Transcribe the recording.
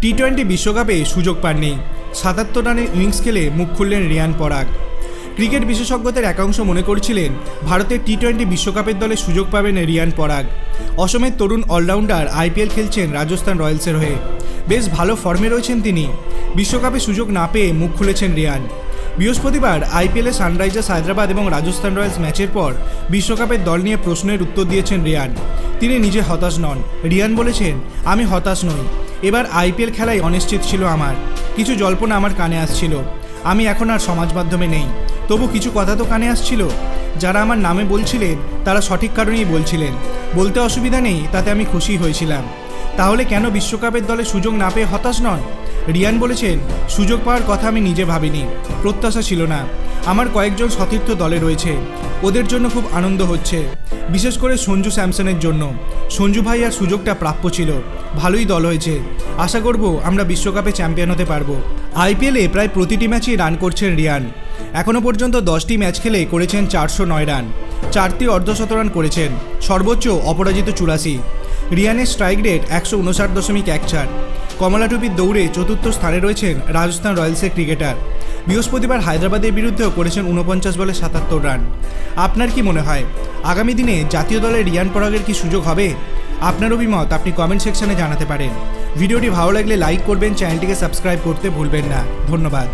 T twenty বিশ্বকাপে সুযোগ পাননি। সাতাত্তর রানের ইনিংস খেলে মুখ খুললেন রিয়ান পরাগ। ক্রিকেট বিশেষজ্ঞদের একাংশ মনে করছিলেন, ভারতের টি টোয়েন্টি বিশ্বকাপের দলে সুযোগ পাবেন রিয়ান পরাগ। অসমের তরুণ অলরাউন্ডার আইপিএল খেলছেন রাজস্থান রয়্যালসের হয়ে। বেশ ভালো ফর্মে রয়েছেন তিনি। বিশ্বকাপে সুযোগ না পেয়ে মুখ খুলেছেন রিয়ান। বৃহস্পতিবার আইপিএলে সানরাইজার্স হায়দ্রাবাদ এবং রাজস্থান রয়্যালস ম্যাচের পর বিশ্বকাপের দল নিয়ে প্রশ্নের উত্তর দিয়েছেন রিয়ান। তিনি নিজে হতাশ নন। রিয়ান বলেছেন, আমি হতাশ নই। এবার আইপিএল খেলায় অনিশ্চিত ছিল আমার। কিছু জল্পনা আমার কানে আসছিল। আমি এখন আর সমাজ মাধ্যমে নেই। তবু কিছু কথা তো কানে আসছিল। যারা আমার নামে বলছিলেন, তারা সঠিক কারণেই বলছিলেন। বলতে অসুবিধা নেই, তাতে আমি খুশি হয়েছিলাম। তাহলে কেন বিশ্বকাপের দলে সুযোগ না পেয়ে হতাশ নন রিয়ান বলেছেন, সুযোগ পাওয়ার কথা আমি নিজে ভাবিনি। প্রত্যাশা ছিল না। আমার কয়েকজন সতীর্থ দলে রয়েছে। ওদের জন্য খুব আনন্দ হচ্ছে। বিশেষ করে সঞ্জু স্যামসনের জন্য। সঞ্জু ভাই আর সুযোগটা প্রাপ্য ছিল। ভালোই দল হয়েছে। আশা করব আমরা বিশ্বকাপে চ্যাম্পিয়ন হতে পারব। আইপিএলে প্রায় প্রতিটি ম্যাচেই রান করছেন রিয়ান। এখনও পর্যন্ত দশটি ম্যাচ খেলে করেছেন চারশো নয় রান। চারটি অর্ধশত রান করেছেন। সর্বোচ্চ অপরাজিত চুরাশি। রিয়ানের স্ট্রাইক রেট একশো উনষাট দশমিক এক চার। কমলা টুপির দৌড়ে চতুর্থ স্থানে রয়েছেন রাজস্থান রয়্যালসের ক্রিকেটার। বৃহস্পতিবার হায়দ্রাবাদের বিরুদ্ধেও করেছেন উনপঞ্চাশ বলে সাতাত্তর রান। আপনার কি মনে হয়, আগামী দিনে জাতীয় দলের রিয়ান পরাগের কি সুযোগ হবে? আপনার অভিমত আপনি কমেন্ট সেকশনে জানাতে পারেন। ভিডিওটি ভালো লাগলে লাইক করবেন, চ্যানেলটিকে সাবস্ক্রাইব করতে ভুলবেন না। ধন্যবাদ।